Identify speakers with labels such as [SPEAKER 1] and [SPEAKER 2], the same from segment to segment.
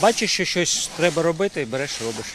[SPEAKER 1] Бачиш, що щось треба робити, береш, робиш.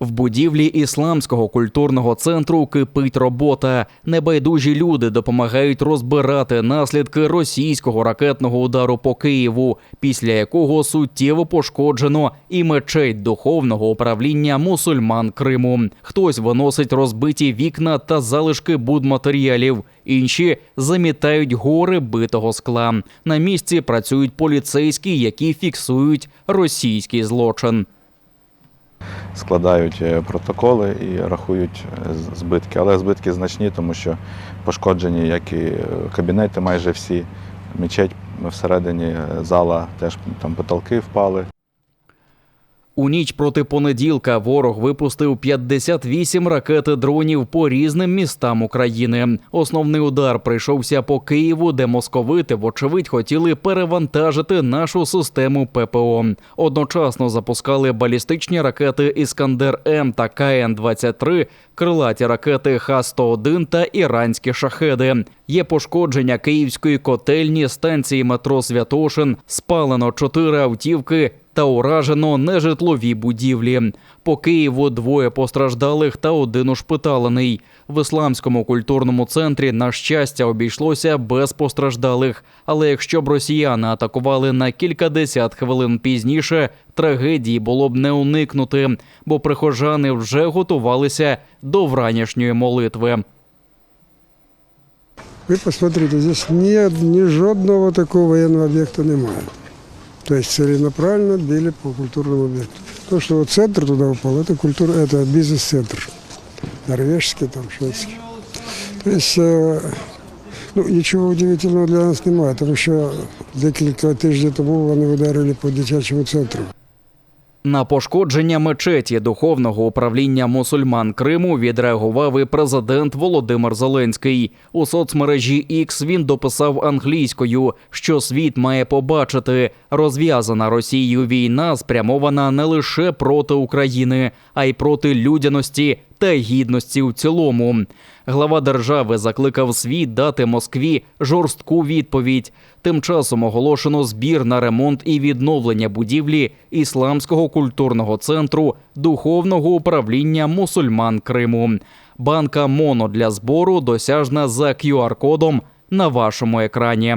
[SPEAKER 2] В будівлі ісламського культурного центру кипить робота. Небайдужі люди допомагають розбирати наслідки російського ракетного удару по Києву, після якого суттєво пошкоджено і мечеть духовного управління мусульман Криму. Хтось виносить розбиті вікна та залишки будматеріалів. Інші замітають гори битого скла. На місці працюють поліцейські, які фіксують російський злочин.
[SPEAKER 3] Складають е, протоколи і рахують е, збитки. Але збитки значні, тому що пошкоджені як і е, кабінети майже всі, мечеть всередині зала, теж там потолки впали.
[SPEAKER 2] У ніч проти понеділка ворог випустив 58 ракет дронів по різним містам України. Основний удар прийшовся по Києву, де московити, вочевидь, хотіли перевантажити нашу систему ППО. Одночасно запускали балістичні ракети Іскандер М та КН-23, крилаті ракети Х-101 та іранські шахеди. Є пошкодження київської котельні, станції метро Святошин, спалено чотири автівки та уражено нежитлові будівлі. По Києву двоє постраждалих та один ушпиталений. В ісламському культурному центрі, на щастя, обійшлося без постраждалих. Але якщо б росіяни атакували на кількадесят хвилин пізніше, трагедії було б не уникнути, бо прихожани вже готувалися до вранішньої молитви.
[SPEAKER 4] Ви посмотрите, здесь ні, ні жодного такого воєнного об'єкту немає. Тобто целенаправленно били по культурному объекту. То, что вот центр туда упал, это, культура, это бизнес-центр. Норвежский, там, То есть, е, ну, нічого удивительного для нас немає, тому що декілька тижнів тому вони ударили по дитячому центру.
[SPEAKER 2] На пошкодження мечеті духовного управління мусульман Криму відреагував і президент Володимир Зеленський. У соцмережі X він дописав англійською, що світ має побачити. Розв'язана Росією війна спрямована не лише проти України, а й проти людяності та гідності в цілому. Глава держави закликав світ дати Москві жорстку відповідь. Тим часом оголошено збір на ремонт і відновлення будівлі ісламського культурного центру духовного управління мусульман Криму. Банка Моно для збору досяжна за QR-кодом на вашому екрані.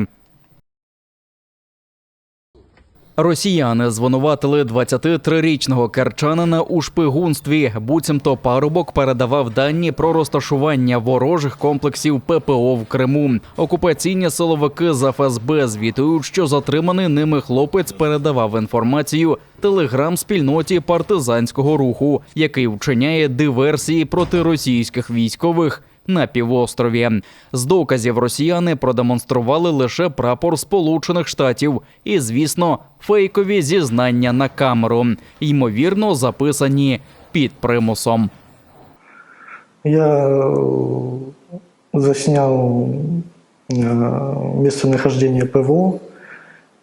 [SPEAKER 2] Росіяни звинуватили 23-річного керчанина у шпигунстві. Буцімто парубок передавав дані про розташування ворожих комплексів ППО в Криму. Окупаційні силовики з ФСБ звітують, що затриманий ними хлопець передавав інформацію телеграм-спільноті партизанського руху, який вчиняє диверсії проти російських військових на півострові. З доказів росіяни продемонстрували лише прапор Сполучених Штатів і, звісно, фейкові зізнання на камеру, ймовірно, записані під примусом.
[SPEAKER 5] Я э, заснял э, местонахождение ПВО,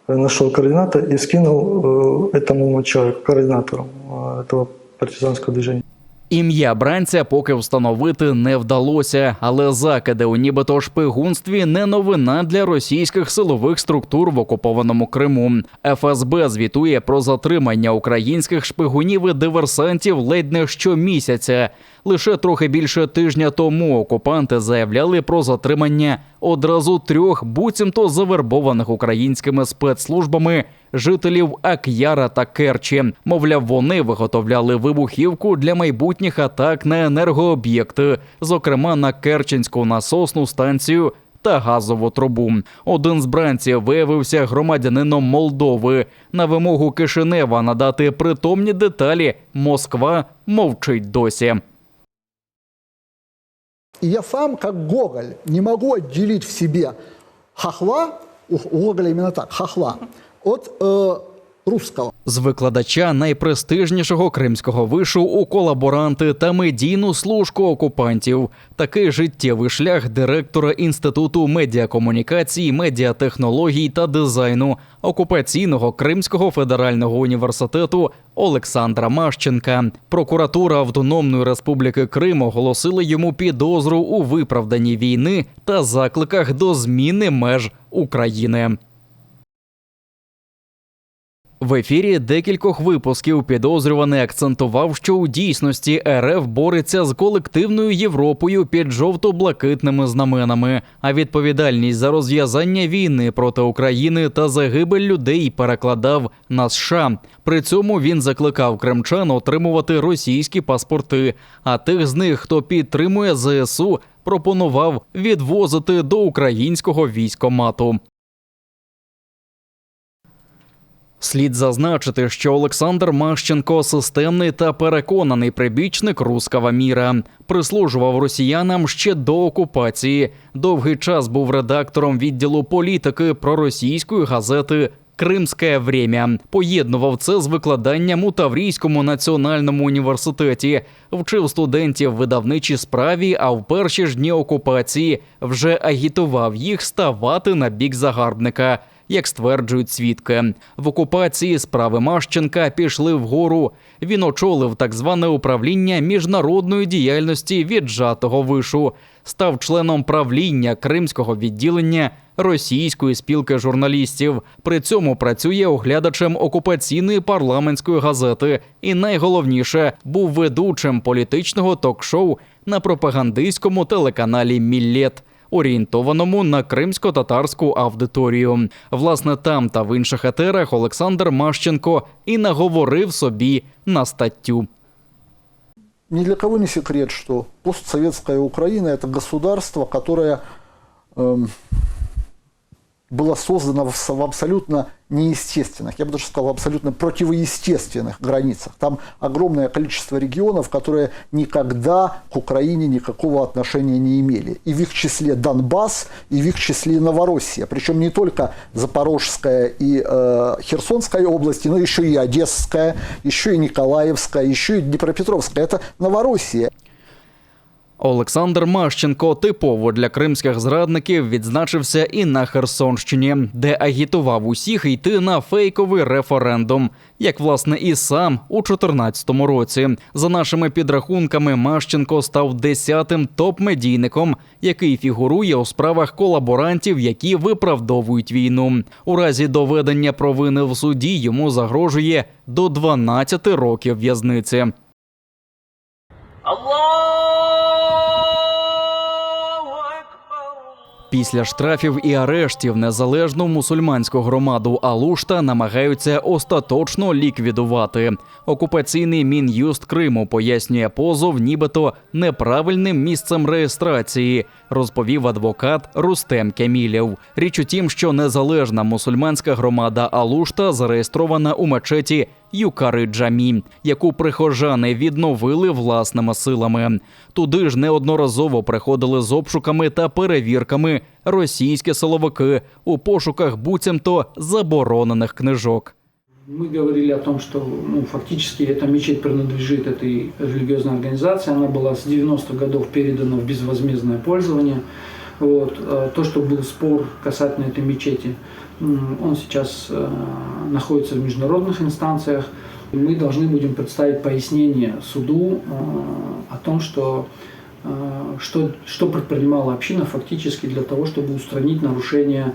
[SPEAKER 5] э, нашел координаты и скинул э, этому человеку, координатору э, этого партизанского движения.
[SPEAKER 2] Ім'я бранця поки встановити не вдалося, але закиди у нібито шпигунстві не новина для російських силових структур в окупованому Криму. ФСБ звітує про затримання українських шпигунів і диверсантів ледь не щомісяця. Лише трохи більше тижня тому окупанти заявляли про затримання одразу трьох буцімто завербованих українськими спецслужбами жителів Ак'яра та Керчі. Мовляв, вони виготовляли вибухівку для майбутніх атак на енергооб'єкти, зокрема на Керченську насосну станцію. Та газову трубу. Один з бранців виявився громадянином Молдови. На вимогу Кишинева надати притомні деталі Москва мовчить досі.
[SPEAKER 6] Я сам, как Гоголь, не могу отделить в себе хохла, у Гоголя именно так, хохла, от э, русского.
[SPEAKER 2] З викладача найпрестижнішого кримського вишу у колаборанти та медійну служку окупантів. Такий життєвий шлях директора інституту медіакомунікацій, медіатехнологій та дизайну окупаційного Кримського федерального університету Олександра Мащенка. Прокуратура Автономної Республіки Крим оголосила йому підозру у виправданні війни та закликах до зміни меж України. В ефірі декількох випусків підозрюваний акцентував, що у дійсності РФ бореться з колективною Європою під жовто-блакитними знаменами, а відповідальність за розв'язання війни проти України та загибель людей перекладав на США. При цьому він закликав кримчан отримувати російські паспорти, а тих з них, хто підтримує ЗСУ, пропонував відвозити до українського військомату. Слід зазначити, що Олександр Мащенко системний та переконаний прибічник рускава міра, прислужував росіянам ще до окупації. Довгий час був редактором відділу політики проросійської газети. Кримське время поєднував це з викладанням у Таврійському національному університеті, вчив студентів видавничій справі, а в перші ж дні окупації вже агітував їх ставати на бік загарбника як стверджують свідки. В окупації справи Мащенка пішли вгору. Він очолив так зване управління міжнародної діяльності віджатого вишу, став членом правління кримського відділення російської спілки журналістів. При цьому працює оглядачем окупаційної парламентської газети. І найголовніше був ведучим політичного ток-шоу на пропагандистському телеканалі Міллет орієнтованому на кримсько-татарську аудиторію. Власне, там та в інших етерах Олександр Мащенко і наговорив собі на статтю.
[SPEAKER 6] Ни для кого не секрет, что постсоветская Украина – это государство, которое эм, было создано в, в абсолютно неестественных, я бы даже сказал, в абсолютно противоестественных границах. Там огромное количество регионов, которые никогда к Украине никакого отношения не имели. И в их числе Донбасс, и в их числе Новороссия. Причем не только Запорожская и э, Херсонская области, но еще и Одесская, еще и Николаевская, еще и Днепропетровская. Это Новороссия.
[SPEAKER 2] Олександр Мащенко типово для кримських зрадників відзначився і на Херсонщині, де агітував усіх йти на фейковий референдум, як власне і сам у 2014 році. За нашими підрахунками, Мащенко став десятим топ-медійником, який фігурує у справах колаборантів, які виправдовують війну. У разі доведення провини в суді йому загрожує до 12 років в'язниці. Після штрафів і арештів незалежну мусульманську громаду Алушта намагаються остаточно ліквідувати. Окупаційний мін'юст Криму пояснює позов, нібито неправильним місцем реєстрації, розповів адвокат Рустем Кемілєв. Річ у тім, що незалежна мусульманська громада Алушта зареєстрована у мечеті Юкари Джамі, яку прихожани відновили власними силами. Туди ж неодноразово приходили з обшуками та перевірками російські силовики у пошуках буцімто заборонених книжок.
[SPEAKER 7] Мы говорили о том, что ну, фактически эта мечеть принадлежит этой религиозной организации. Она была с 90-х годов передана в безвозмездное пользование. Вот. э, То, что был спор касательно этой мечети, м, он сейчас э, находится в международных инстанциях. Мы должны будем представить пояснение суду э, о том, что, э, что, что предпринимала община фактически для того, чтобы устранить нарушение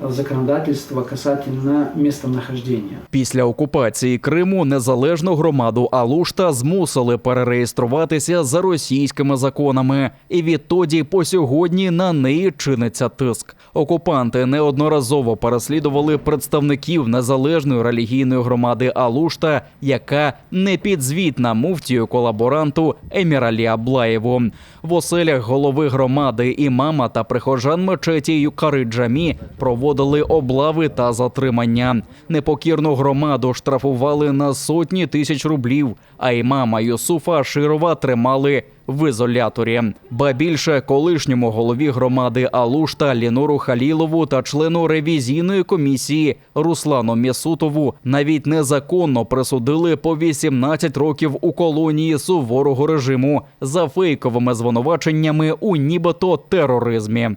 [SPEAKER 7] законодательства касательно местонахождения.
[SPEAKER 2] Після окупації Криму незалежну громаду Алушта змусили перереєструватися за російськими законами, і відтоді по сьогодні на неї чиниться тиск. Окупанти неодноразово переслідували представників незалежної релігійної громади Алушта, яка не підзвітна муфтію колаборанту Еміралі Аблаєву. В оселях голови громади імама та прихожан мечеті Юкари Джамі проводили облави та затримання. Непокірну громаду штрафували на сотні тисяч рублів, а імама Юсуфа Широва тримали в ізоляторі. Ба більше колишньому голові громади Алушта Лінору Халілову та члену ревізійної комісії Руслану Мєсутову навіть незаконно присудили по 18 років у колонії суворого режиму за фейковими звинуваченнями у нібито тероризмі.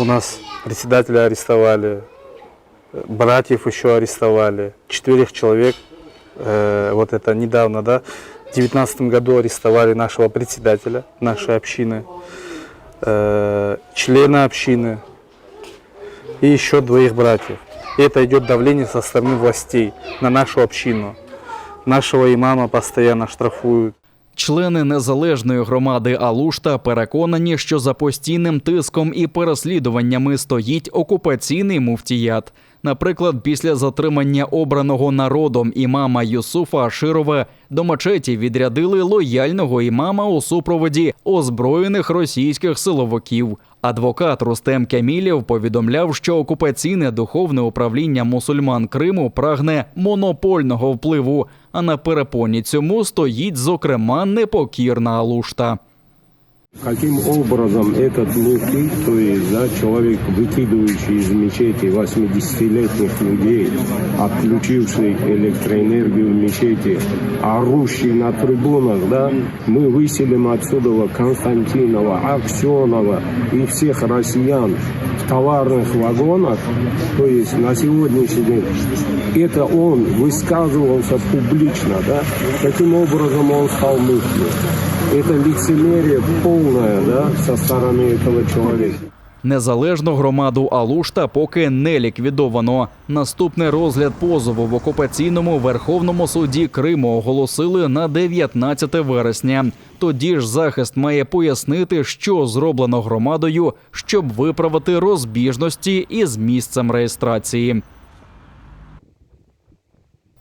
[SPEAKER 8] У нас председателя арестовали, э, братьев еще арестовали, четверых человек. э, вот это недавно, да, в девятнадцатом году арестовали нашего председателя нашей общины, э, члена общины и еще двоих братьев. И это идет давление со стороны властей на нашу общину. Нашего имама постоянно штрафуют.
[SPEAKER 2] Члени незалежної громади Алушта переконані, що за постійним тиском і переслідуваннями стоїть окупаційний муфтіят. Наприклад, після затримання обраного народом імама Юсуфа Аширова до мечеті відрядили лояльного імама у супроводі озброєних російських силовиків. Адвокат Рустем Кямілєв повідомляв, що окупаційне духовне управління мусульман Криму прагне монопольного впливу. А на перепоні цьому стоїть, зокрема, непокірна Алушта.
[SPEAKER 9] Каким образом этот муфти, то есть да, человек, выкидывающий из мечети 80-летних людей, отключивший электроэнергию в мечети, орущий на трибунах, да, мы выселим отсюда Константинова, Аксенова и всех россиян в товарных вагонах, то есть на сегодняшний день, это он высказывался публично, да, каким образом он стал муфтием. Это лицемерие полное, да, со стороны этого человека.
[SPEAKER 2] Незалежну громаду Алушта поки не ліквідовано. Наступний розгляд позову в окупаційному Верховному суді Криму оголосили на 19 вересня. Тоді ж захист має пояснити, що зроблено громадою, щоб виправити розбіжності із місцем реєстрації.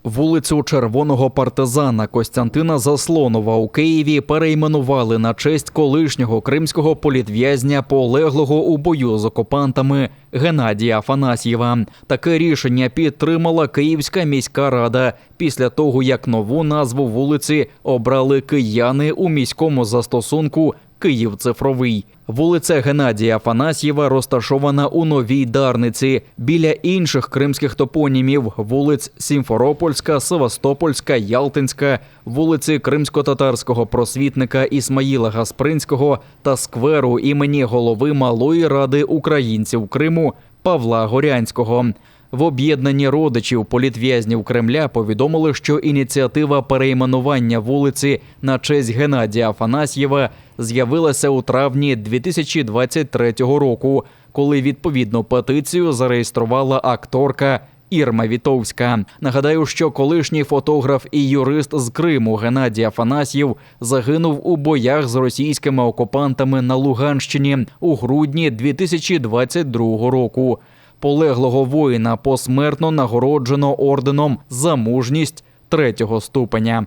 [SPEAKER 2] Вулицю червоного партизана Костянтина Заслонова у Києві перейменували на честь колишнього кримського політв'язня, полеглого у бою з окупантами Геннадія Афанасьєва. Таке рішення підтримала Київська міська рада після того, як нову назву вулиці обрали кияни у міському застосунку Київ цифровий. Вулиця Геннадія Афанасьєва розташована у Новій Дарниці біля інших кримських топонімів вулиць Сімферопольська, Севастопольська, Ялтинська, вулиці кримсько-татарського просвітника Ісмаїла Гаспринського та скверу імені голови Малої ради українців Криму Павла Горянського. В об'єднанні родичів політв'язнів Кремля повідомили, що ініціатива перейменування вулиці на честь Геннадія Афанасьєва з'явилася у травні 2023 року, коли відповідну петицію зареєструвала акторка. Ірма Вітовська. Нагадаю, що колишній фотограф і юрист з Криму Геннадій Афанасьєв загинув у боях з російськими окупантами на Луганщині у грудні 2022 року. Полеглого воїна посмертно нагороджено орденом за мужність третього ступеня.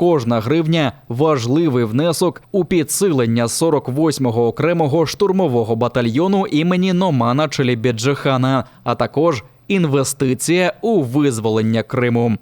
[SPEAKER 2] Кожна гривня важливий внесок у підсилення 48-го окремого штурмового батальйону імені Номана Челібіджихана, а також інвестиція у визволення Криму.